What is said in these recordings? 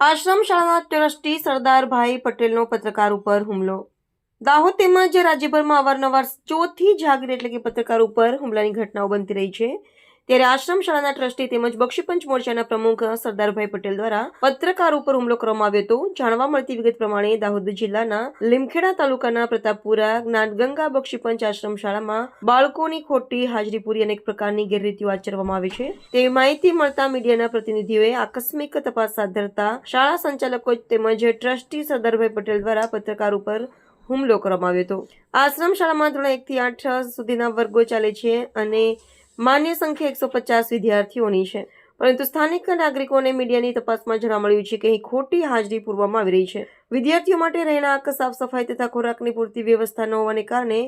આશ્રમ શાળાના ટ્રસ્ટી સરદારભાઈ પટેલનો પત્રકાર ઉપર હુમલો. દાહોદ તેમજ રાજ્યભરમાં અવારનવાર ચોથી જાગીર એટલે કે પત્રકાર ઉપર હુમલાની ઘટનાઓ બનતી રહી છે. ત્યારે આશ્રમ શાળાના ટ્રસ્ટી તેમજ બક્ષીપંચ મોરચાના પ્રમુખ સરદારભાઈ પટેલ દ્વારા પત્રકાર ઉપર હુમલો કરવામાં આવ્યો હતો. જાણવા મળતી વિગત પ્રમાણે દાહોદ જિલ્લાના લીમખેડા તાલુકાના પ્રતાપપુરા જ્ઞાનગંગા બક્ષીપંચ આશ્રમ શાળામાં બાળકોની ખોટી હાજરી પૂરી અનેક પ્રકારની ગેરરીતિઓ આચરવામાં આવે છે. તેવી માહિતી મળતા મીડિયાના પ્રતિનિધિઓએ આકસ્મિક તપાસ હાથ ધરતા શાળા સંચાલકો તેમજ ટ્રસ્ટી સરદારભાઈ પટેલ દ્વારા પત્રકાર ઉપર હુમલો કરવામાં આવ્યો હતો. આશ્રમ શાળામાં ધોરણ એકથી આઠ સુધીના વર્ગો ચાલે છે અને માન્ય સંખ્યા એકસો પચાસ વિદ્યાર્થીઓની છે. પરંતુ સ્થાનિક નાગરિકોને મીડિયાની તપાસમાં જાણવા મળ્યું છે કે અહીં ખોટી હાજરી પૂરવામાં આવી રહી છે. વિદ્યાર્થીઓ માટે રહેણાંક સાફ સફાઈ તથા ખોરાકની પૂરતી વ્યવસ્થા ન હોવાને કારણે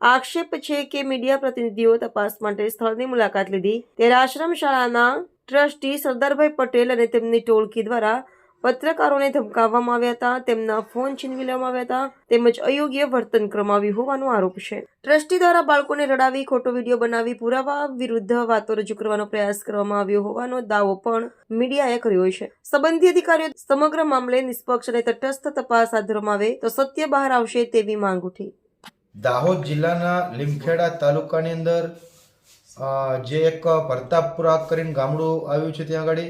આક્ષેપ છે કે મીડિયા પ્રતિનિધિઓ તપાસ માટે સ્થળની મુલાકાત લીધી. ત્યારે આશ્રમ શાળાના ટ્રસ્ટી સરદારભાઈ પટેલ અને તેમની ટોળકી દ્વારા પત્રકારોને ધમકાવવામાં આવ્યા હતા, તેમના ફોન છીનવી લેવામાં આવ્યા હતા, તેમજ અયોગ્ય વર્તન ક્રમાવ્યું હોવાનો આરોપ છે. ટ્રસ્ટી દ્વારા બાળકોને રડાવી, ખોટો વીડિયો બનાવી, પુરાવા વિરુદ્ધ વાતો રજૂ કરવાનો પ્રયાસ કરવામાં આવ્યો હોવાનો દાવો પણ મીડિયાએ કર્યો છે. સંબંધી અધિકારીઓ સમગ્ર મામલે નિષ્પક્ષ અને તટસ્થ તપાસ હાથ ધરવામાં આવે તો સત્ય બહાર આવશે તેવી માંગ ઉઠી. દાહોદ જિલ્લાના લીમખેડા તાલુકાની અંદર જે એક પ્રતાપપુરા કરીને ગામડું આવ્યું છે ત્યાં આગળ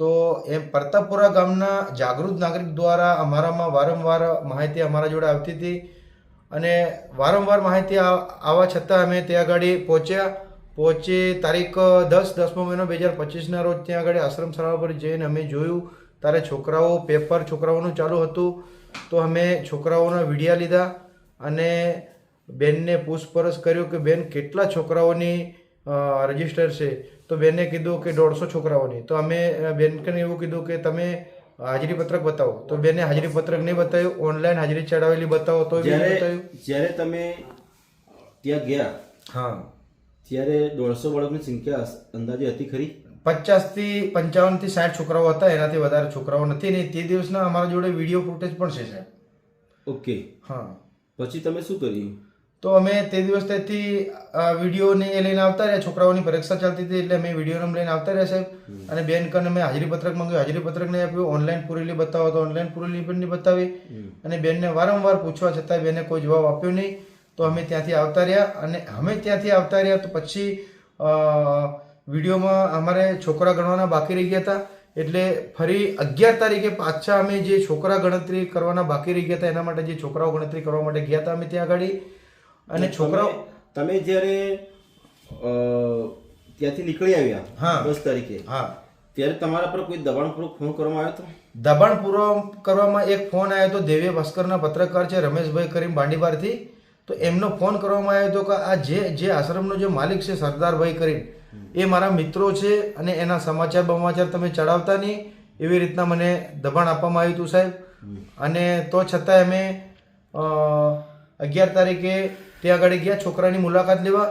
તો એ પ્રતાપપુરા ગામના જાગૃત નાગરિક દ્વારા અમારામાં વારંવાર માહિતી અમારા જોડે આવતી હતી અને વારંવાર માહિતી આવ- આવવા છતાં અમે ત્યાં આગળ પહોંચ્યા. પહોંચી તારીખ દસ, દસમો મહિનો બે હજાર પચીસના રોજ ત્યાં આગળ આશ્રમ શાળા પર જઈને અમે જોયું. ત્યારે છોકરાઓ, પેપર છોકરાઓનું ચાલુ હતું. તો અમે છોકરાઓના વિડીયા લીધા અને બેનને પૂછપરછ કર્યું કે બેન કેટલા છોકરાઓની રજિસ્ટર છે? તો બેને કીધું કે દોઢસો છોકરાઓની. તો અમે બેનકને એવું કીધું કે તમે હાજરી પત્રક બતાવો. તો બેને હાજરી પત્રક નહીં બતાવ્યું ઓનલાઈન હાજરી ચડાવેલી બતાવો તો જ્યારે જ્યારે તમે ત્યાં ગયા હા. ત્યારે દોઢસો બાળકની સંખ્યા અંદાજે હતી ખરી? પચાસથી પંચાવનથી સાઠ છોકરાઓ હતા એનાથી વધારે છોકરાઓ નથી. ને તે દિવસના અમારા જોડે વીડિયો ફૂટેજ પણ છે સાહેબ. ઓકે. હા. પછી તમે શું કર્યું? તો અમે તે દિવસ તેથી વિડીયોને એ લઈને આવતા રહ્યા. છોકરાઓની પરીક્ષા ચાલતી હતી એટલે અમે વિડીયોને લઈને આવતા રહ્યા સાહેબ. અને બેન કને અમે હાજરી પત્રક માંગ્યું. હાજરી પત્રક નહીં આપ્યું ઓનલાઈન પૂરેલી બતાવો. તો ઓનલાઈન પૂરેલી પણ નહીં બતાવી. અને બેનને વારંવાર પૂછવા છતાં બેને કોઈ જવાબ આપ્યો નહીં. તો અમે ત્યાંથી આવતા રહ્યા. અને અમે ત્યાંથી આવતા રહ્યા તો પછી વિડીયોમાં અમારે છોકરા ગણવાના બાકી રહી ગયા હતા. એટલે ફરી અગિયાર તારીખે પાછા અમે જે છોકરા ગણતરી કરવાના બાકી રહી ગયા હતા એના માટે જે છોકરાઓ ગણતરી કરવા માટે ગયા હતા અમે ત્યાં આગળ અને છોકરાઓ તમે- જ્યારે ત્યાંથી નીકળી આવ્યા હા. દસ તારીખે હા. ત્યારે તમારા પર કોઈ દબાણપૂર્વક ફોન કરવામાં આવ્યો હતો? દબાણ પૂરો કરવામાં એક ફોન આવ્યો હતો દેવ્ય ભાસ્કરના પત્રકાર છે રમેશભાઈ કરીમ બાંડીબારથી. તો એમનો ફોન કરવામાં આવ્યો હતો કે આ જે જે આશ્રમનો જે માલિક છે સરદારભાઈ કરીમ એ મારા મિત્રો છે અને એના સમાચાર બમાચાર તમે ચડાવતા નહીં. એવી રીતના મને દબાણ આપવામાં આવ્યું હતું સાહેબ. અને તો છતાંય અમે અગિયાર તારીખે ત્યાં આગળ ગયા છોકરાની મુલાકાત લેવા.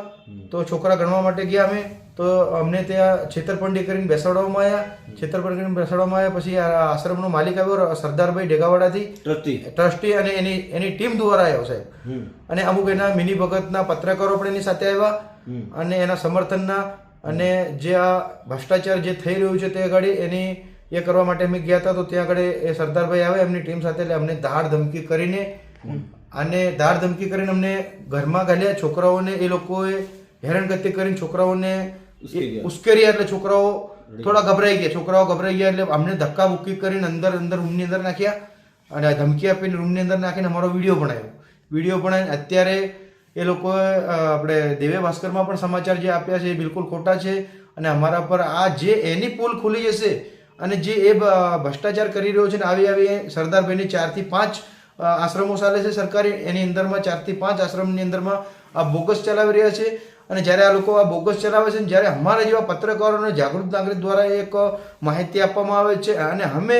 તો છોકરા ગણવા માટે ગયા અમે. તો અમને ત્યાં છેતરપંડી કરીને બેસાડવામાં આવ્યા. છેતરપંડી કરીને બેસાડવામાં આવ્યા. પછી આ આશ્રમનો માલિક આવ્યો સરદારભાઈ ઢેગાવાડાથી. ટ્રસ્ટી. ટ્રસ્ટી અને એની એની ટીમ દ્વારા આવ્યો સાહેબ. અને અમુક એના મિની ભગતના પત્રકારો પણ એની સાથે આવ્યા. અને એના સમર્થનના. અને જે આ ભ્રષ્ટાચાર જે થઈ રહ્યું છે તે આગળ એની એ કરવા માટે અમે ગયા હતા. તો ત્યાં આગળ એ સરદારભાઈ આવે એમની ટીમ સાથે એટલે અમને ધાર ધમકી કરીને અને ધાર ધમકી કરીને અમને ઘરમાં ઘાલ્યા છોકરાઓને એ લોકોએ હેરાનગતિ કરીને છોકરાઓને ઉશ્કેરી ઉશ્કેર્યા એટલે છોકરાઓ થોડા ગભરાઈ ગયા. છોકરાઓ ગભરાઈ ગયા એટલે અમને ધક્કા બુક્કી કરીને અંદર અંદર રૂમની અંદર નાખ્યા અને ધમકી આપીને રૂમની અંદર નાખીને અમારો વીડિયો બનાવ્યો. વીડિયો બનાવીને અત્યારે એ લોકોએ આપણે દેવે ભાસ્કરમાં પણ સમાચાર જે આપ્યા છે એ બિલકુલ ખોટા છે અને અમારા પર આ જે એની પોલ ખુલી જશે અને જે એ ભ્રષ્ટાચાર કરી રહ્યો છે ને આવી આવી સરદારભાઈની ચારથી પાંચ આશ્રમો ચાલે છે સરકારી, એની અંદરમાં ચારથી પાંચ આશ્રમની અંદરમાં આ બોગસ ચલાવી રહ્યા છે. અને જ્યારે આ લોકો આ બોગસ ચલાવે છે જ્યારે અમારા જેવા પત્રકારોને જાગૃત નાગરિક દ્વારા એક માહિતી આપવામાં આવે છે. અને અમે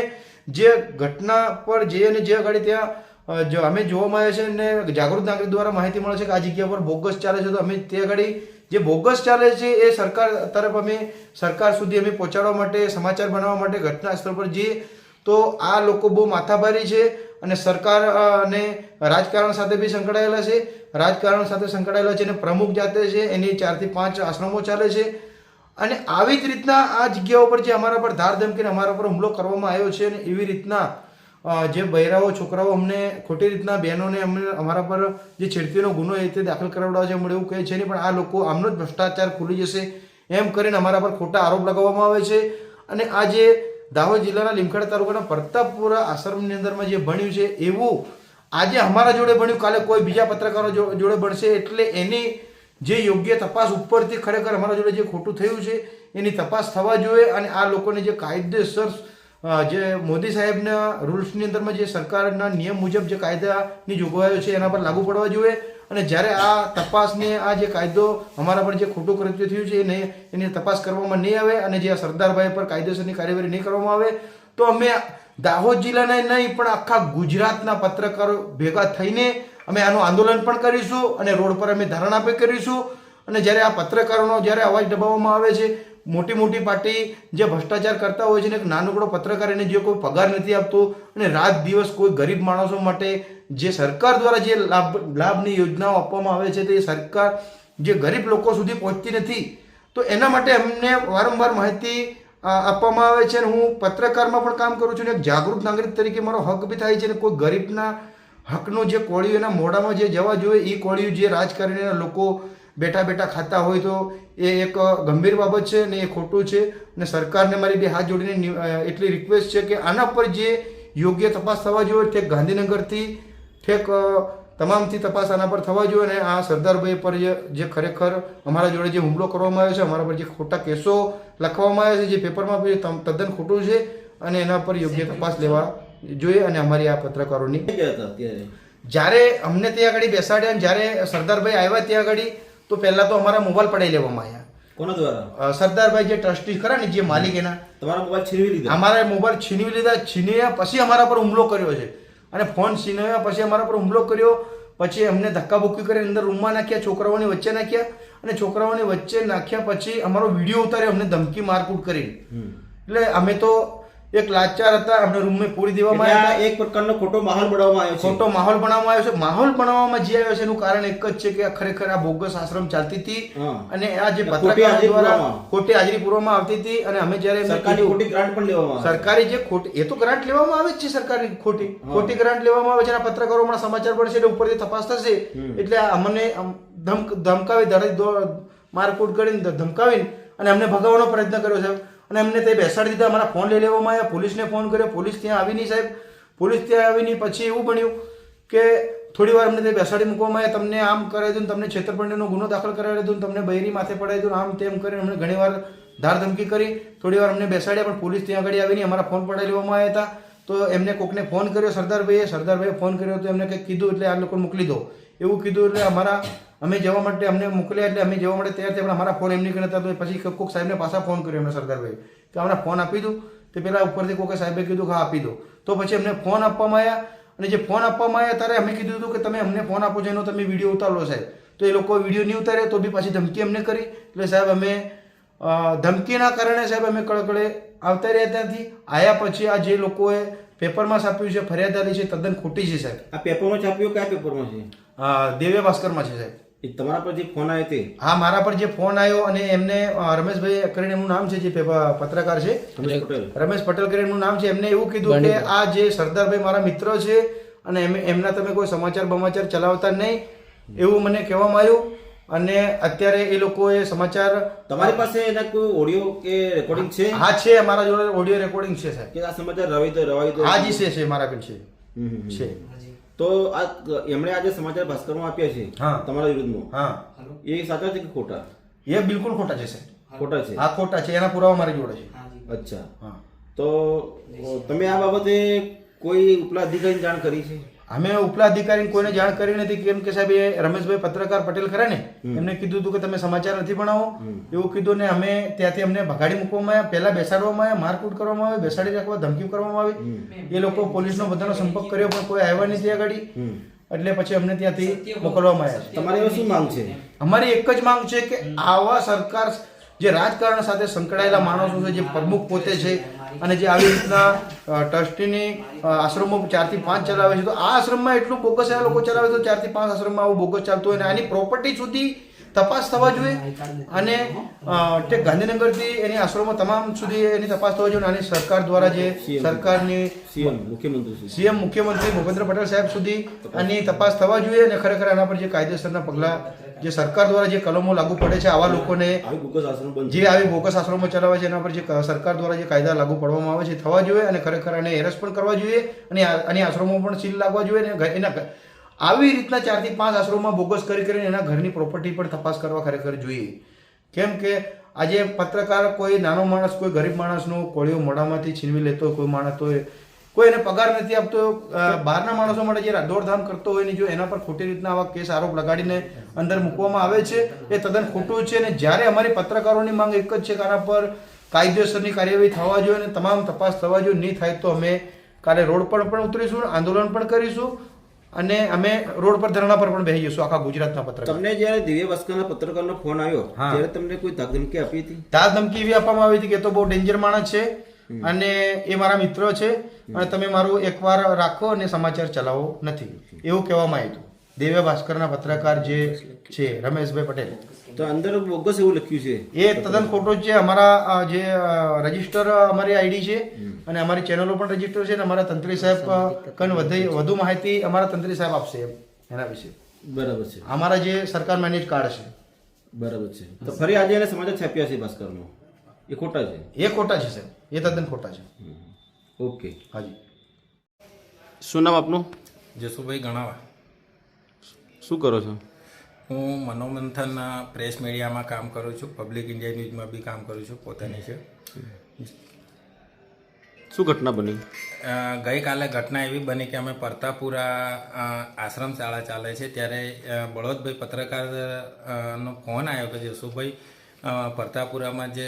જે ઘટના પર જઈએ અને જે આગળ ત્યાં જો અમે જોવામાં આવે છે ને જાગૃત નાગરિક દ્વારા માહિતી મળે છે કે આ જગ્યા પર બોગસ ચાલે છે, તો અમે તે આગળ જે બોગસ ચાલે છે એ સરકાર તરફ અમે, સરકાર સુધી અમે પહોંચાડવા માટે, સમાચાર બનાવવા માટે ઘટના સ્થળ પર જઈએ તો આ લોકો બહુ માથાભારી છે અને સરકાર અને રાજકારણ સાથે બી સંકળાયેલા છે. રાજકારણ સાથે સંકળાયેલા છે અને પ્રમુખ જાતે છે, એની ચારથી પાંચ આશ્રમો ચાલે છે. અને આવી જ રીતના આ જગ્યાઓ પર જે અમારા પર ધાર ધમકીને અમારા પર હુમલો કરવામાં આવ્યો છે અને એવી રીતના જે બૈરાઓ, છોકરાઓ અમને ખોટી રીતના બહેનોને અમને અમારા પર જે છેડતીનો ગુનો એ તે દાખલ કરાવડાવે છે મળે એવું કહે છે નહીં, પણ આ લોકો આમનો જ ભ્રષ્ટાચાર ખુલી જશે એમ કરીને અમારા પર ખોટા આરોપ લગાવવામાં આવે છે. અને આ જે દાહોદ જિલ્લાના લીમખેડ તાલુકાના પ્રતાપપુરા આશ્રમની અંદરમાં જે ભણ્યું છે, એવું આજે અમારા જોડે ભણ્યું, કાલે કોઈ બીજા પત્રકારો જોડે ભણશે, એટલે એની જે યોગ્ય તપાસ ઉપરથી ખરેખર અમારા જોડે જે ખોટું થયું છે, એની તપાસ થવા જોઈએ અને આ લોકોને જે કાયદેસર જે મોદી સાહેબના રૂલ્સની અંદરમાં જે સરકારના નિયમ મુજબ જે કાયદાની જોગવાઈઓ છે, એના પર લાગુ પડવા જોઈએ. અને જ્યારે આ તપાસને આ જે કાયદો અમારા પર જે ખોટું કૃત્ય થયું છે એ નહીં એની તપાસ કરવામાં નહીં આવે અને જે આ સરદારભાઈ પર કાયદેસરની કાર્યવાહી નહીં કરવામાં આવે, તો અમે દાહોદ જિલ્લાના નહીં, પણ આખા ગુજરાતના પત્રકારો ભેગા થઈને અમે આનું આંદોલન પણ કરીશું અને રોડ પર અમે ધરણા પણ કરીશું. અને જ્યારે આ પત્રકારોનો જ્યારે અવાજ દબાવવામાં આવે છે, મોટી મોટી પાર્ટી જે ભ્રષ્ટાચાર કરતા હોય છે ને એક નાનકડો પત્રકાર એને જે કોઈ પગાર નથી આપતો અને રાત દિવસ કોઈ ગરીબ માણસો માટે જે સરકાર દ્વારા જે લાભ, લાભની યોજનાઓ આપવામાં આવે છે, તે સરકાર, જે ગરીબ લોકો સુધી પહોંચતી નથી, તો એના માટે અમને વારંવાર માહિતી આપવામાં આવે છે અને હું પત્રકારમાં પણ કામ કરું છું ને એક જાગૃત નાગરિક તરીકે મારો હક બી થાય છે ને કોઈ ગરીબના હકનું જે કોળિયું એના મોઢામાં જે જવા જોઈએ એ કોળિયું જે રાજકારણીના લોકો બેઠા બેઠા ખાતા હોય તો એ એક ગંભીર બાબત છે ને એ ખોટું છે અને સરકારને મારી બે હાથ જોડીને એટલી રિક્વેસ્ટ છે કે આના પર જે યોગ્ય તપાસ થવા જોઈએ, તે ગાંધીનગરથી ઠેક તમામથી તપાસ આના પર થવા જોઈએ અને આ સરદારભાઈ પર જે ખરેખર અમારા જોડે જે હુમલો કરવામાં આવ્યો છે અમારા પર જે ખોટા કેસો લખવામાં આવ્યા છે જે પેપરમાં તદ્દન ખોટું છે અને એના પર યોગ્ય તપાસ લેવા જોઈએ અને અમારી આ પત્રકારોની જ્યારે અમને ત્યાં આગળ બેસાડ્યા અને જ્યારે સરદારભાઈ આવ્યા ત્યાં આગળ તો પહેલાં તો અમારા મોબાઈલ પડાવી લેવામાં આવ્યા. કોના દ્વારા? સરદારભાઈ જે ટ્રસ્ટી ખરા ને જે માલિક એના. તમારા મોબાઈલ છીનવી લીધા? અમારા મોબાઈલ છીનવી લીધા છીનવ્યા પછી અમારા પર હુમલો કર્યો છે. અને ફોન છીનવ્યા પછી અમારા પર હુમલો કર્યો. પછી અમને ધક્કાબુક્કી કરી અંદર રૂમમાં નાખ્યા છોકરાઓની વચ્ચે નાખ્યા અને છોકરાઓની વચ્ચે નાખ્યા પછી અમારો વીડિયો ઉતાર્યો અમને ધમકી મારકૂટ કરીને એટલે અમે તો એક લાચાર હતા અમને રૂમમાં પૂરી દેવામાં આવ્યા એક પ્રકારનો ખોટો માહોલ બનાવવામાં આવ્યો છે. ખોટો માહોલ બનાવવામાં આવ્યો છે. માહોલ બનાવવામાં જે આવ્યો છે એનું કારણ એક જ છે કે ખરેખર આ બોગસ આશ્રમ ચાલતી હતી અને આ જે પત્રકાર દ્વારા ખોટી હાજરી પૂરવામાં આવતી હતી અને અમે જ્યારે સરકારી ખોટી ગ્રાન્ટ પણ લેવામાં સરકારી જે ખોટી એ તો ગ્રાન્ટ લેવામાં આવે જ છે સરકારી ખોટી. ખોટી ગ્રાન્ટ લેવામાં આવે છે અને પત્રકારો હમણાં સમાચાર પડશે એટલે ઉપરથી તપાસ થશે. એટલે અમને ધમક ધમકાવી ધડી દો- મારકૂટ કરીને ધમકાવીને અને અમને ભગાવવાનો પ્રયત્ન કર્યો સાહેબ. અને એમને તે બેસાડી દીધા. અમારા ફોન લઈ લેવામાં આવ્યા. પોલીસને ફોન કર્યો. પોલીસ ત્યાં આવી નહીં સાહેબ. પોલીસ ત્યાં આવી નહીં. પછી એવું બન્યું કે થોડી વાર અમને તે બેસાડી મૂકવામાં આવ્યા. તમને આમ કરાવી દઉં તમને છેતરપિંડીનો ગુનો દાખલ કરાવી દઉં તમને બૈરી માથે પડાવી દઉં આમ તેમ કરીને અમને ઘણી વાર ધાર ધમકી કરી. થોડી વાર અમને બેસાડ્યા પણ પોલીસ ત્યાં આગળ આવીને અમારા ફોન પડાવી લેવામાં આવ્યા હતા. તો એમને કોકને ફોન કર્યો, સરદારભાઈએ. સરદારભાઈએ ફોન કર્યો તો એમને કંઈક કીધું એટલે આ લોકો મોકલી દો. એવું કીધું એટલે અમારા, અમે જવા માટે અમને મોકલ્યા એટલે અમે જવા માટે તૈયાર થયા, પણ અમારા ફોન એમની કરતા તો પછી કોઈક સાહેબને પાછા ફોન કર્યો એમને સરદારભાઈ કે અમને ફોન આપી દો. તે પેલા ઉપરથી કોઈક સાહેબે કીધું કે આપી દો. તો પછી અમને ફોન આપવામાં આવ્યા અને જે ફોન આપવામાં આવ્યા ત્યારે અમે કીધું હતું કે તમે અમને ફોન આપો એનો તમે વીડિયો ઉતારો સાહેબ. તો એ લોકો વીડિયો નહીં ઉતારે તો બી પાછી ધમકી અમને કરી. એટલે સાહેબ અમે ધમકીના કારણે સાહેબ અમે કળકળે આવતા રહ્યા ત્યાંથી. આવ્યા પછી આ જે લોકોએ પેપરમાં છાપ્યું છે ફરિયાદ છે તદ્દન ખોટી છે સાહેબ. આ પેપરમાં છાપ્યું કયા પેપરમાં છે? દેવ્ય ભાસ્કરમાં છે સાહેબ. તમારા પર જે ફોન આવ્યો તે? હા મારા પર જે ફોન આવ્યો અને એમને રમેશભાઈ કરીને એમનું નામ છે જે પત્રકાર છે. રમેશ પટેલ. કરીને એમનું નામ છે. એમને એવું કીધું કે આ જે સરદારભાઈ મારા મિત્ર છે અને એમ એમના તમે કોઈ સમાચાર બમાચાર ચલાવતા નહીં એવું મને કહેવામાં આવ્યું. અને અત્યારે એ લોકોએ સમાચાર તમારી પાસે એના કોઈ ઓડિયો કે રેકોર્ડિંગ છે? હા છે અમારા જોડે ઓડિયો રેકોર્ડિંગ છે સાહેબ. કે આ સમાચાર રવાઈ દો રવાઈ તો હા જી છે છે મારા પણ છે. છે. તો આ એમણે આજે સમાચાર ભાસ્કરમાં આપ્યા છે હા. તમારા વિરુદ્ધમાં? હા. એ સાચા છે કે ખોટા? એ બિલકુલ ખોટા છે સાહેબ. ખોટા છે? આ ખોટા છે. એના પુરાવા મારી જોડે છે. અચ્છા. હા. તો તમે આ બાબતે કોઈ ઉપલા અધિકારીને જાણ કરી છે? અમે ઉપલા અધિકારીને કોઈને જાણ કરી નથી કેમ કે સાહેબ એ રમેશભાઈ પત્રકાર પટેલ ખરા ને એમને કીધું હતું કે તમે સમાચાર નથી ભણાવો. એવું કીધું ને અમે ત્યાંથી અમને ભગાડી મૂકવામાં આવ્યા. પહેલા બેસાડવામાં આવ્યા મારકૂટ કરવામાં આવી બેસાડી રાખવા ધમકી કરવામાં આવી. એ લોકો પોલીસનો બધાનો સંપર્ક કર્યો પણ કોઈ આવ્યા નથી આગળ. એટલે પછી અમને ત્યાંથી મોકલવામાં આવ્યા. તમારી શું માંગ છે? અમારી એક જ માંગ છે કે આવા સરકાર જે રાજકારણ સાથે સંકળાયેલા માણસો છે જે પ્રમુખ પોતે છે અને જે આવી રીતના ટ્રસ્ટીની આશ્રમો ચારથી પાંચ ચલાવે છે, તો આ આશ્રમમાં એટલું બોગસ આ લોકો ચલાવે તો ચારથી પાંચ આશ્રમમાં આવું બોગસ ચાલતું હોય અને આની પ્રોપર્ટી સુધી તપાસ થવા જોઈએ અને તે ગાંધીનગરથી એની આશ્રમો તમામ સુધી એની તપાસ થવા જોઈએ અને સરકાર દ્વારા જે સરકારની સીએમ મુખ્યમંત્રી સીએમ મુખ્યમંત્રી ભૂપેન્દ્ર પટેલ સાહેબ સુધી આની તપાસ થવા જોઈએ અને ખરેખર આના પર જે કાયદેસરના પગલાં જે સરકાર દ્વારા જે કલમો લાગુ પડે છે આવા લોકોને બોગસ જે આવી બોકસ આશ્રમો ચલાવે છે એના પર જે સરકાર દ્વારા જે કાયદા લાગુ પાડવામાં આવે છે થવા જોઈએ અને ખરેખર આને એરેસ્ટ પણ કરવા જોઈએ અને આ- આની આશ્રમો પણ સીલ લાગવા જોઈએ અને એના આવી રીતના ચારથી પાંચ આશ્રમમાં બોગસ કરી કરીને એના ઘરની પ્રોપર્ટી પણ તપાસ કરવા ખરેખર જોઈએ. કેમ કે આજે પત્રકાર કોઈ નાનો માણસ, કોઈ ગરીબ માણસનો કોળીઓ મોઢામાંથી છીનવી લેતો હોય, કોઈ માણસ હોય કોઈ એને પગાર નથી આપતો બહારના માણસો માટે જે દોડધામ કરતો હોય ને જો એના પર ખોટી રીતના આવા કેસ આરોપ લગાડીને અંદર મૂકવામાં આવે છે, એ તદ્દન ખોટું છે અને જ્યારે અમારી પત્રકારોની માંગ એક જ છે કે આના પર કાયદેસરની કાર્યવાહી થવા જોઈએ અને તમામ તપાસ થવા જોઈએ, નહીં થાય તો અમે કાલે રોડ પર પણ ઉતરીશું આંદોલન પણ કરીશું. અને અમે રોડ પર ધરણા પર પણ બેસી જઈશું આખા ગુજરાતના પત્રકાર. તમને જ્યારે દિવ્ય ભાસ્કરના પત્રકારનો ફોન આવ્યો. ત્યારે તમને કોઈ ધાક ધમકી આપી હતી? દાદ ધમકી એવી આપવામાં આવી હતી કે તો બહુ ડેન્જર માણસ છે અને એ મારા મિત્ર છે. અને તમે મારું એકવાર રાખો અને સમાચાર ચલાવો નથી. એવું કહેવામાં આવ્યું હતું. દિવ્ય ભાસ્કરના પત્રકાર જે છે રમેશભાઈ પટેલ. તો અંદર બોગસ એવું લખ્યું છે. એ તદ્દન ખોટો જ છે. અમારા જે રજિસ્ટર અમારી આઈડી છે અને અમારી ચેનલો પણ રજિસ્ટર છે અને અમારા તંત્રી સાહેબ કન વધે વધુ માહિતી અમારા તંત્રી સાહેબ આપશે એના વિશે. બરાબર છે. અમારા જે સરકાર મેનેજ કાર્ડ છે. બરાબર છે. તો ફરી આજે એને સમાચાર છાપ્યા છે ભાસ્કરનો. એ ખોટા છે. એ ખોટા છે સાહેબ. એ તદ્દન ખોટા છે. ઓકે. હાજી. શું નામ આપનું? જસુભાઈ ગણાવા. શું કરો છો? હું મનોમંથન પ્રેસ મીડિયામાં કામ કરું છું. પબ્લિક ઇન્ડિયા ન્યૂઝમાં બી કામ કરું છું પોતાની છે. શું ઘટના બની? ગઈકાલે ઘટના એવી બની કે અમે પરતાપુરા આશ્રમ શાળા ચાલે છે. ત્યારે બળોદભાઈ પત્રકારનો ફોન આવ્યો કે જસુભાઈ પરતાપુરામાં જે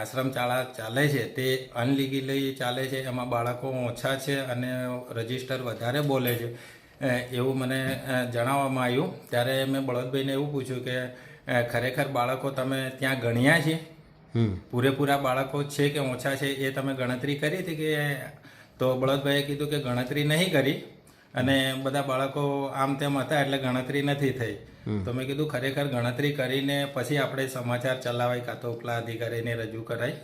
આશ્રમ શાળા ચાલે છે તે અનલીગલી ચાલે છે. એમાં બાળકો ઓછા છે અને રજિસ્ટર વધારે બોલે છે. એવું મને જણાવવામાં આવ્યું. ત્યારે મેં બળદભાઈને એવું પૂછ્યું કે ખરેખર બાળકો તમે ત્યાં ગણ્યા છે? પૂરેપૂરા બાળકો છે કે ઓછા છે એ તમે ગણતરી કરી હતી કે તો બળદભાઈએ કીધું કે ગણતરી નહીં કરી. અને બધા બાળકો આમ તેમ હતા એટલે ગણતરી નથી થઈ. તો મેં કીધું ખરેખર ગણતરી કરીને પછી આપણે સમાચાર ચલાવાય કાં તો ઉપલા અધિકારીને રજૂ કરાય.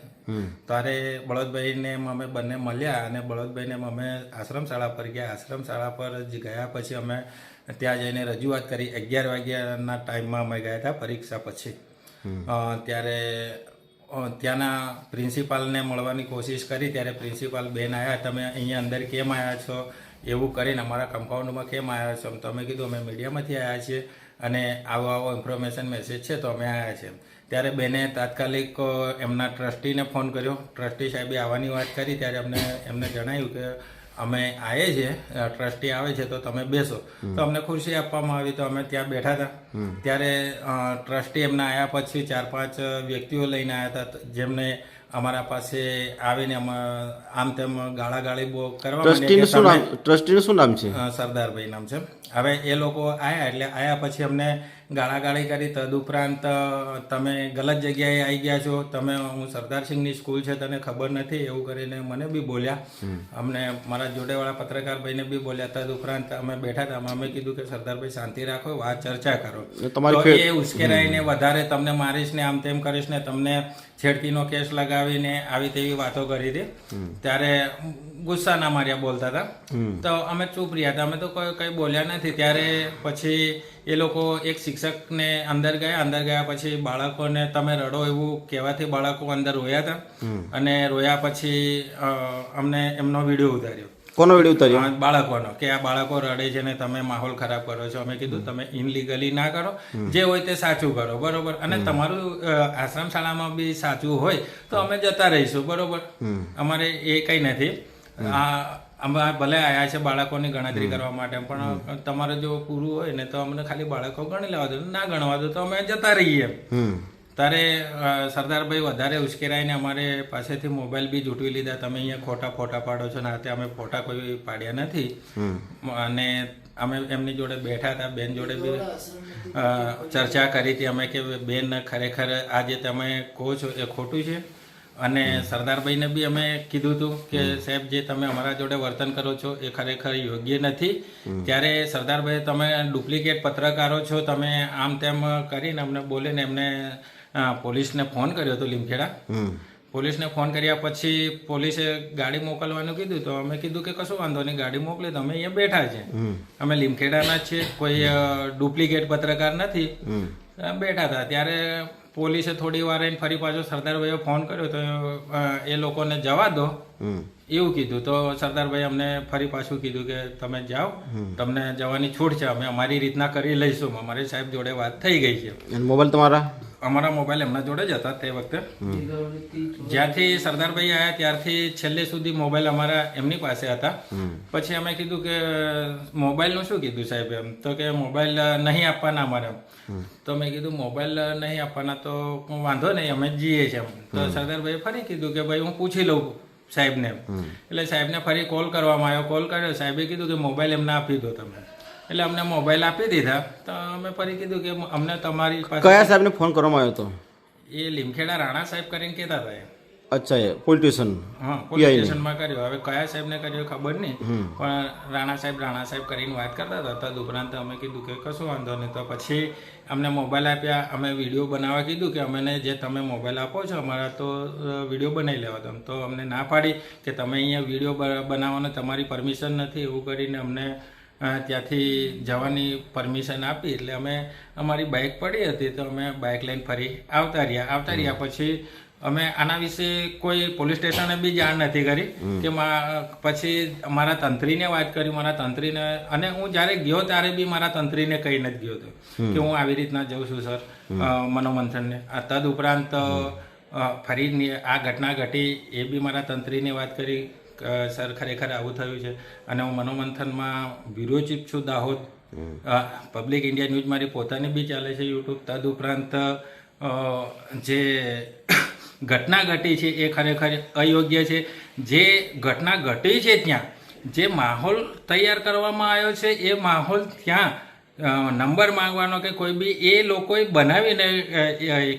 ત્યારે બળદભાઈને અમે બંને મળ્યા અને બળદભાઈને અમે આશ્રમ શાળા પર ગયા. આશ્રમ શાળા પર જ ગયા પછી અમે ત્યાં જઈને રજૂઆત કરી. અગિયાર વાગ્યાના ટાઈમમાં અમે ગયા હતા પરીક્ષા પછી. ત્યારે ત્યાંના પ્રિન્સિપાલને મળવાની કોશિશ કરી. ત્યારે પ્રિન્સિપાલ બેન આવ્યા તમે અહીંયા અંદર કેમ આવ્યા છો? એવું કરીને અમારા કમ્પાઉન્ડમાં કેમ આવ્યા છો? તો અમે કીધું અમે મીડિયામાંથી આવ્યા છીએ અને આવો આવો ઇન્ફોર્મેશન મેસેજ છે તો અમે આવ્યા છીએ ત્યારે બેને તાત્કાલિક એમના ટ્રસ્ટીને ફોન કર્યો. ટ્રસ્ટી સાહેબે આવવાની વાત કરી ત્યારે અમને એમને જણાવ્યું કે અમે આવીએ છીએ ટ્રસ્ટી આવે છે તો તમે બેસો. તો અમને ખુરશી આપવામાં આવી તો અમે ત્યાં બેઠા હતા. ત્યારે ટ્રસ્ટી એમના આવ્યા પછી ચાર પાંચ વ્યક્તિઓ લઈને આવ્યા હતા. જેમને અમારા પાસે આવીને આમ તેમ ગાળાગાળી કરવા ટ્રસ્ટીનું શું નામ? ટ્રસ્ટીનું શું નામ છે? સરદારભાઈ નામ છે. હવે એ લોકો આયા એટલે આયા પછી અમને ગાળાગાળી કરી તદુપરાંત તમે ગલત જગ્યાએ આવી ગયા છો તમે હું સરદારસિંહની સ્કૂલ છે તને ખબર નથી એવું કરીને મને બી બોલ્યા. અમને મારા જોડેવાળા પત્રકાર ભાઈને બી બોલ્યા તદુપરાંત અમે બેઠા હતા અમે કીધું કે સરદારભાઈ શાંતિ રાખો વાત ચર્ચા કરો. તમારી તો એ ઉશ્કેરાઈને વધારે તમને મારીશ ને આમ તેમ કરીશ ને તમને છેડતીનો કેસ લગાવીને આવી તેવી વાતો કરી હતી. ત્યારે ગુસ્સા ના માર્યા બોલતા હતા. તો અમે ચૂપ રહ્યા હતા. અમે તો કોઈ કઈ બોલ્યા નથી. ત્યારે પછી એ લોકો એક શિક્ષકને અંદર ગયા અંદર ગયા પછી બાળકોને તમે રડો એવું કહેવાથી બાળકો અંદર રોયા હતા. અને રોયા પછી અમને એમનો વીડિયો ઉતાર્યો. કોનો વીડિયો ઉતાર્યો? બાળકોનો કે આ બાળકો રડે છે ને તમે માહોલ ખરાબ કરો છો. અમે કીધું તમે ઇનલીગલી ના કરો. જે હોય તે સાચું કરો. બરોબર? અને તમારું આશ્રમ શાળામાં બી સાચું હોય તો અમે જતા રહીશું. બરોબર? અમારે એ કઈ નથી. આ અમે ભલે આવ્યા છે બાળકોની ગણતરી કરવા માટે પણ તમારે જો પૂરું હોય ને તો અમને ખાલી બાળકો ગણી લેવા દો ના ગણવા દો તો અમે જતા રહીએ. હમ. ત્યારે સરદારભાઈ વધારે ઉશ્કેરાઈને અમારે પાસેથી મોબાઈલ બી જૂટવી લીધા. તમે અહીંયા ખોટા ફોટા પાડો છો ને હાથે અમે ફોટા કોઈ પાડ્યા નથી. અને અમે એમની જોડે બેઠા હતા બેન જોડે બી ચર્ચા કરી હતી અમે કે બેન ખરેખર આ જે તમે કહો છો એ ખોટું છે? અને સરદારભાઈને બી અમે કીધું હતું કે સાહેબ જે તમે અમારા જોડે વર્તન કરો છો એ ખરેખર યોગ્ય નથી. ત્યારે સરદારભાઈ તમે ડુપ્લિકેટ પત્રકારો છો તમે આમ તેમ કરીને અમને બોલીને એમને પોલીસને ફોન કર્યો હતો લીમખેડા. પોલીસને ફોન કર્યા પછી પોલીસે ગાડી મોકલવાનું કીધું તો અમે કીધું કે કશું વાંધો નહીં ગાડી મોકલી તો અમે અહીંયા બેઠા છે અમે લીમખેડાના જ છીએ કોઈ ડુપ્લિકેટ પત્રકાર નથી. બેઠા હતા. ત્યારે પોલીસે થોડી વાર એને ફરી પાછો સરદારભાઈએ ફોન કર્યો તો એ લોકોને જવા દો. એવું કીધું. તો સરદારભાઈ અમને ફરી પાછું કીધું કે તમે જાઓ. તમને જવાની છૂટ છે. અમે અમારી રીતના કરી લઈશું. અમારી સાહેબ જોડે વાત થઈ ગઈ છે. મોબાઈલ તમારા? અમારા મોબાઈલ એમના જોડે જ હતા તે વખતે. જ્યારથી સરદારભાઈ આવ્યા ત્યારથી છેલ્લે સુધી મોબાઈલ અમારા એમની પાસે હતા. પછી અમે કીધું કે મોબાઈલનું શું કીધું સાહેબ એમ? તો કે મોબાઈલ નહીં આપવાના અમારે. તો મેં કીધું મોબાઈલ નહીં આપવાના તો વાંધો નહીં અમે જઈએ છીએ એમ. તો સરદારભાઈએ ફરી કીધું કે ભાઈ હું પૂછી લઉં સાહેબને. એટલે સાહેબને ફરી કોલ કરવામાં આવ્યો. કોલ કર્યો. સાહેબે કીધું કે મોબાઈલ એમને આપી દો તમે. એટલે અમને મોબાઈલ આપી દીધા. તો અમે ફરી કીધું કે અમને તમારી પાસે કયા સાહેબને ફોન કરવામાં આવ્યો હતો? એ લીમખેડા રાણા સાહેબ કરીને કહેતા હતા. અચ્છા એ પોલીસ હા પોલિટિશિયનમાં કર્યો. હવે કયા સાહેબને કર્યો ખબર નહીં. પણ રાણા સાહેબ રાણા સાહેબ કરીને વાત કરતા હતા. તદુપરાંત અમે કીધું કે કશું વાંધો નહીં. તો પછી અમને મોબાઈલ આપ્યા. અમે વીડિયો બનાવવા કીધું કે અમને જે તમે મોબાઈલ આપો છો અમારા તો વીડિયો બનાવી લેવા તમે તો અમને ના પાડી કે તમે અહીંયા વીડિયો બનાવવાનો તમારી પરમિશન નથી. એવું કરીને અમને ત્યાંથી જવાની પરમિશન આપી એટલે અમે અમારી બાઇક પડી હતી તો અમે બાઇક લઈને ફરી આવતા રહ્યા. આવતા રહ્યા પછી અમે આના વિશે કોઈ પોલીસ સ્ટેશને બી જાણ નથી કરી કે પછી મારા તંત્રીને વાત કરી મારા તંત્રીને અને હું જ્યારે ગયો ત્યારે બી મારા તંત્રીને કહી નથી ગયો હતો કે હું આવી રીતના જઉં છું સર મનોમંથનને. આ તદ ઉપરાંત ફરી આ ઘટના ઘટી એ બી મારા તંત્રીને વાત કરી. સર ખરેખર આવું થયું છે. અને હું મનોમંથનમાં વિરોચિત છું દાહોદ. પબ્લિક ઇન્ડિયા ન્યૂઝ મારી પોતાની બી ચાલે છે યુટ્યુબ તદ ઉપરાંત જે ઘટના ઘટી છે એ ખરેખર અયોગ્ય છે. જે ઘટના ઘટી છે ત્યાં જે માહોલ તૈયાર કરવામાં આવ્યો છે એ માહોલ ત્યાં નંબર માંગવાનો કે કોઈ બી, એ લોકોએ બનાવીને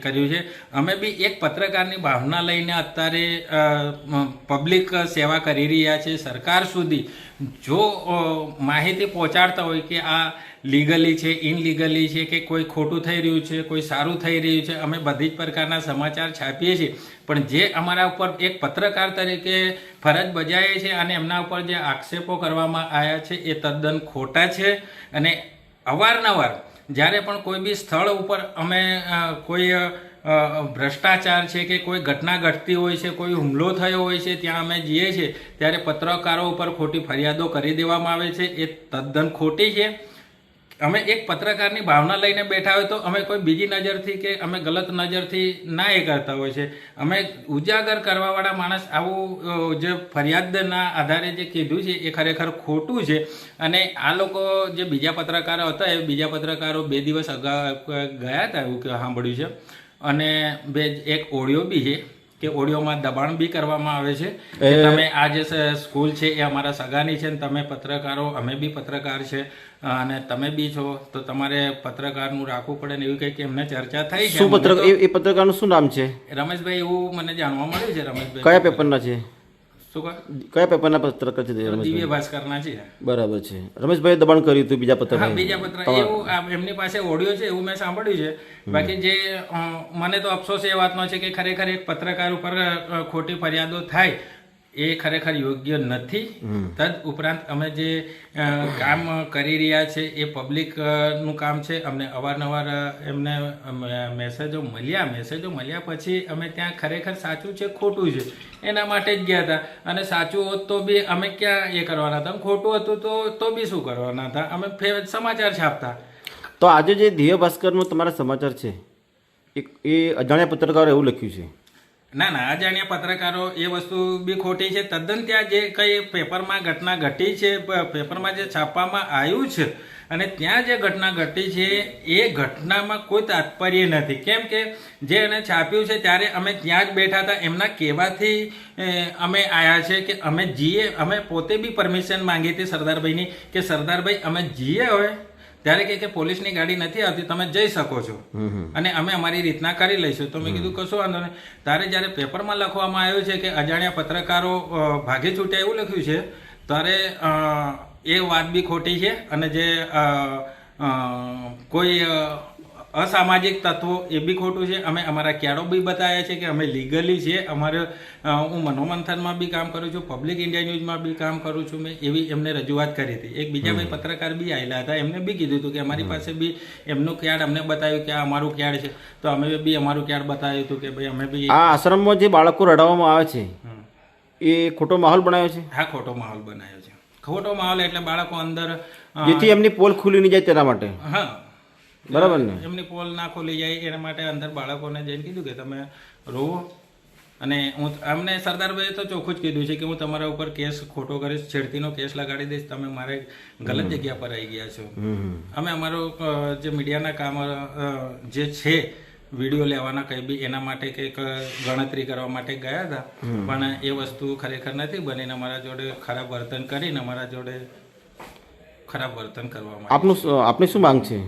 કર્યું છે. અમે બી એક પત્રકારની ભાવના લઈને અત્યારે પબ્લિક સેવા કરી રહ્યા છે. સરકાર સુધી જો માહિતી પહોંચાડતા હોય કે આ લીગલી છે, ઇનલીગલી છે, કે કોઈ ખોટું થઈ રહ્યું છે, કોઈ સારું થઈ રહ્યું છે, અમે બધી જ પ્રકારના સમાચાર છાપીએ છીએ. પણ જે અમારા ઉપર એક પત્રકાર તરીકે ફરજ બજાવે છે અને એમના ઉપર જે આક્ષેપો કરવામાં આવ્યા છે, એ તદ્દન ખોટા છે. અને અવારનવાર, જ્યારે પણ કોઈ બી સ્થળ ઉપર અમે કોઈ ભ્રષ્ટાચાર છે કે કોઈ ઘટના ઘટતી હોય છે, કોઈ હુમલો થયો હોય છે, ત્યાં અમે જઈએ છીએ, ત્યારે પત્રકારો ઉપર ખોટી ફરિયાદો કરી દેવામાં આવે છે. એ તદ્દન ખોટી છે. અમે એક પત્રકારની ભાવના લઈને બેઠા હોય તો અમે કોઈ બીજી નજરથી કે અમે ગલત નજરથી ના એ કરતા હોય છે. અમે ઉજાગર કરવાવાળા માણસ આવું જે ફરિયાદના આધારે જે કીધું છે એ ખરેખર ખોટું છે. અને આ લોકો જે બીજા પત્રકારો હતા, એ બીજા પત્રકારો બે દિવસ અગાઉ ગયા હતા એવું સાંભળ્યું છે. અને બે, એક ઓડિયો બી છે. કે ઓડિયોમાં દબાણ બી કરવામાં આવે છે. કે તમે આ જે સ્કૂલ છે એ અમારા સગાની છે ને તમે પત્રકારો અમે બી પત્રકાર છે. અને તમે બી છો તો તમારે પત્રકારનું રાખવું પડે ને એવી કંઈક એમને ચર્ચા થઈ છે. શું પત્રકાર એ પત્રકારનું શું નામ છે? રમેશભાઈ એવું મને જાણવા મળ્યું છે રમેશભાઈ. કયા પેપરના છે? શું? કયા પેપરના પત્રકાર છે? દિવ્ય ભાસ્કરના છે. બરાબર છે. રમેશભાઈ દબાણ કર્યું હતું બીજા પત્ર બીજા પત્ર. એવું એમની પાસે ઓડિયો છે એવું મેં સાંભળ્યું છે. બાકી જે મને તો અફસોસ એ વાતનો છે કે ખરેખર એક પત્રકાર ઉપર ખોટી ફરિયાદો થાય. એ ખરેખર યોગ્ય નથી. તદ ઉપરાંત અમે જે કામ કરી રહ્યા છે એ પબ્લિકનું કામ છે. અમને અવારનવાર એમને મેસેજો મળ્યા. મેસેજો મળ્યા પછી અમે ત્યાં ખરેખર સાચું છે ખોટું છે એના માટે જ ગયા હતા. અને સાચું હોત તો બી અમે ક્યાં એ કરવાના હતા? ખોટું હતું તો તો બી શું કરવાના હતા? અમે સમાચાર છાપતા તો આજે જે દિવ્ય ભાસ્કરનો તમારા સમાચાર છે એ અજાણ્યા પત્રકારો એવું લખ્યું છે. ના ના, અજાણ્યા પત્રકારો એ વસ્તુ બી ખોટી છે. તદ્દન ત્યાં જે કંઈ પેપરમાં ઘટના ઘટી છે પેપરમાં જે છાપવામાં આવ્યું છે અને ત્યાં જે ઘટના ઘટી છે, એ ઘટનામાં કોઈ તાત્પર્ય નથી. કેમ કે જે એને છાપ્યું છે, ત્યારે અમે ત્યાં જ બેઠા હતા. એમના કહેવાથી અમે આવ્યા છે કે અમે જીએ, અમે પોતે બી પરમિશન માંગી હતી સરદારભાઈની કે સરદારભાઈ, અમે જીએ હવે? ત્યારે કહે કે પોલીસની ગાડી નથી આવતી તમે જઈ શકો છો. અને અમે અમારી રીતના કરી લઈશું. તો મેં કીધું કશું વાંધો નહીં. તારે જ્યારે પેપરમાં લખવામાં આવ્યું છે કે અજાણ્યા પત્રકારો ભાગે છૂટ્યા એવું લખ્યું છે ત્યારે એ વાત બી ખોટી છે. અને જે કોઈ અસામાજિક તત્વો એ બી ખોટું છે. અમે અમારા ક્યારો બી બતાવ્યા છે કે અમે લીગલી છે અમારે હું મનોમંથનમાં બી કામ કરું છું. પબ્લિક ઇન્ડિયા ન્યૂઝમાં બી કામ કરું છું. મેં એવી એમને રજૂઆત કરી હતી. એક બીજા ભાઈ પત્રકાર બી આવેલા હતા. એમને બી કીધું હતું કે અમારી પાસે બી એમનું ક્યાડ અમને બતાવ્યું કે આ અમારું ક્યાડ છે. તો અમે બી અમારું ક્યાડ બતાવ્યું હતું કે ભાઈ અમે બી આ આશ્રમમાં જે બાળકો રડાવવામાં આવે છે એ ખોટો માહોલ બનાવ્યો છે? હા ખોટો માહોલ બનાવ્યો છે. ખોટો માહોલ એટલે બાળકો અંદર જેથી એમની પોલ ખુલી નહીં જાય તેના માટે. હા. બરાબર ને? એમની પોલ ના ખોલી જાય એના માટે અંદર બાળકોને જઈને કીધું કે તમે રોવો. અને હું અમને સરદારભાઈએ તો ચોખ્ખું જ કીધું છે કે હું તમારા ઉપર કેસ ખોટો કરીશ છેડતીનો કેસ લગાડી દઈશ તમે મારે ગલત જગ્યા પર આવી ગયા છો. અમે અમારો જે મીડિયાના કામ જે છે વીડિયો લેવાના કંઈ બી એના માટે કંઈક ગણતરી કરવા માટે ગયા હતા. પણ એ વસ્તુ ખરેખર નથી બનીને અમારા જોડે ખરાબ વર્તન કરીને અમારા જોડે ખરાબ વર્તન કરવામાં આપનું આપની શું માંગ છે?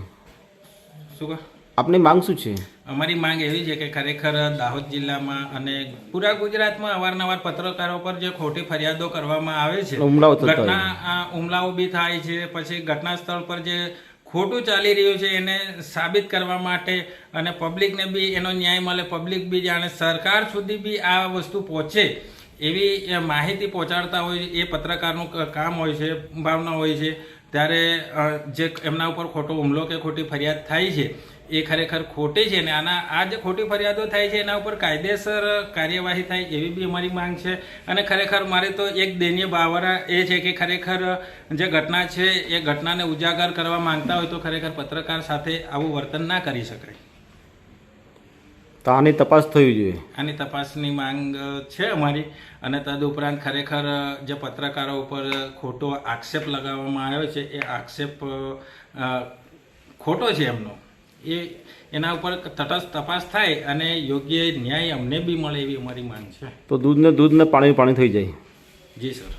શું કહો? આપની માંગ શું છે? અમારી માંગ એવી છે કે ખરેખર દાહોદ જિલ્લામાં અને પૂરા ગુજરાતમાં અવારનવાર પત્રકારો પર જે ખોટી ફરિયાદો કરવામાં આવે છે. ઘટના હુમલાઓ બી થાય છે પછી ઘટના સ્થળ પર જે ખોટું ચાલી રહ્યું છે એને સાબિત કરવા માટે અને પબ્લિકને બી એનો ન્યાય મળે પબ્લિક બી જાણે સરકાર સુધી બી આ વસ્તુ પહોંચે એવી માહિતી પહોંચાડતા હોય એ પત્રકારનું કામ હોય છે ભાવના હોય છે. ત્યારે જે એમના ઉપર ખોટો હુમલો કે ખોટી ફરિયાદ થાય છે, એ ખરેખર ખોટી છે ને આના, આ જે ખોટી ફરિયાદો થાય છે, એના ઉપર કાયદેસર કાર્યવાહી થાય એવી બી અમારી માંગ છે. અને ખરેખર મારે તો એક દૈનીય બાવરા એ છે કે ખરેખર જે ઘટના છે, એ ઘટનાને ઉજાગર કરવા માંગતા હોય તો ખરેખર પત્રકાર સાથે આવું વર્તન ના કરી શકાય. તો આની તપાસ થવી જોઈએ. આની તપાસની માંગ છે અમારી. અને તદુપરાંત ખરેખર જે પત્રકારો ઉપર ખોટો આક્ષેપ લગાવવામાં આવ્યો છે એ આક્ષેપ ખોટો છે એમનો. એ એના ઉપર તટસ્થ તપાસ થાય અને યોગ્ય ન્યાય અમને બી મળે એવી અમારી માંગ છે. તો દૂધને દૂધને પાણી પાણી થઈ જાય. જી સર.